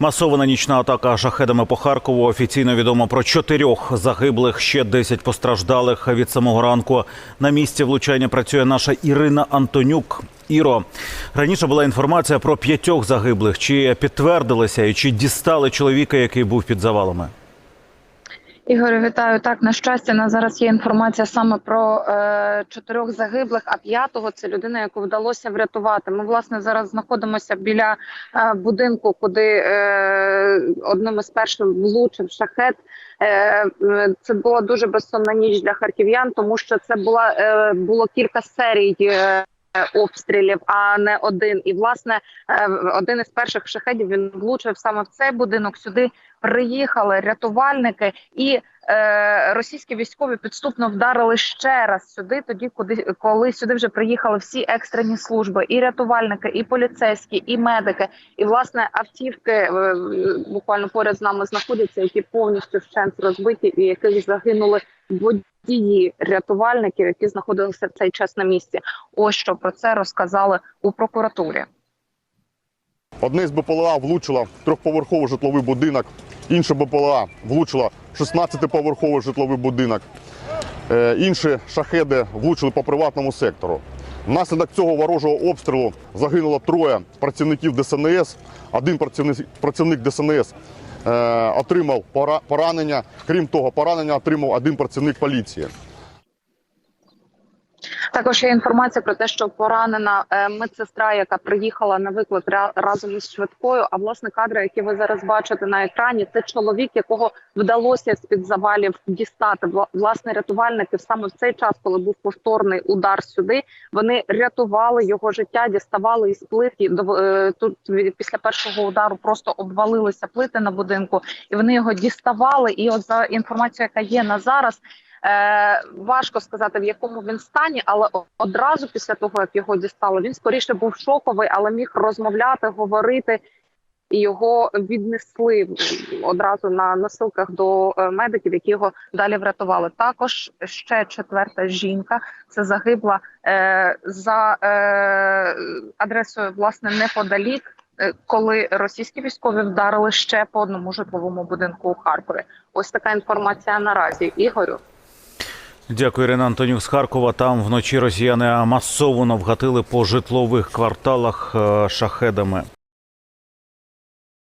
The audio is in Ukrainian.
Масована нічна атака шахедами по Харкову. Офіційно відомо про чотирьох загиблих, ще 10 постраждалих від самого ранку. На місці влучання працює наша Ірина Антонюк. Іро, раніше була інформація про п'ятьох загиблих. Чи підтвердилися і чи дістали чоловіка, який був під завалами? Ігорю, вітаю. Так, на щастя, на зараз є інформація саме про е, чотирьох загиблих, а п'ятого це людина, яку вдалося врятувати. Ми власне зараз знаходимося біля е, будинку, куди е, одним із перших влучив шахет. Е, це була дуже безсонна ніч для харків'ян, тому що це була е, було кілька серій. Е, Обстрілів, а не один. І власне е, один із перших шахедів він влучив саме в цей будинок. Сюди приїхали рятувальники, і е, російські військові підступно вдарили ще раз сюди, тоді, куди коли сюди вже приїхали всі екстрені служби, і рятувальники, і поліцейські, і медики. І власне автівки буквально поряд з нами знаходяться, які повністю вщент розбиті, і яких загинули водії рятувальників, які знаходилися в цей час на місці. Ось що про це розказали у прокуратурі. Одне з БПЛА влучило трьохповерховий житловий будинок, інше БПЛА влучило в 16-поверховий житловий будинок. Е, Інші шахеди влучили по приватному сектору. Внаслідок цього ворожого обстрілу загинуло троє працівників ДСНС. Один працівник, ДСНС отримав пора- поранення. Крім того, поранення отримав один працівник поліції. Також є інформація про те, що поранена е, медсестра, яка приїхала на виклик разом із швидкою. А власне кадри, які ви зараз бачите на екрані, це чоловік, якого вдалося з під завалів дістати. Власне, рятувальники саме в цей час, коли був повторний удар сюди, вони рятували його життя, діставали із плит. Дов- е, Тут після першого удару просто обвалилися плити на будинку, і вони його діставали. І от за інформацією, яка є на зараз. Е, важко сказати в якому він стані, але одразу після того як його дістали, він скоріше був шоковий, але міг розмовляти, говорити. І його віднесли одразу на носилках до е, медиків, які його далі врятували. Також ще четверта жінка це загибла е, за е, адресою, власне, неподалік, е, коли російські військові вдарили ще по одному житловому будинку у Харкові. Ось така інформація наразі. Ігорю. Дякую, Ірина Антонюк з Харкова. Там вночі росіяни масово навгатили по житлових кварталах е, шахедами.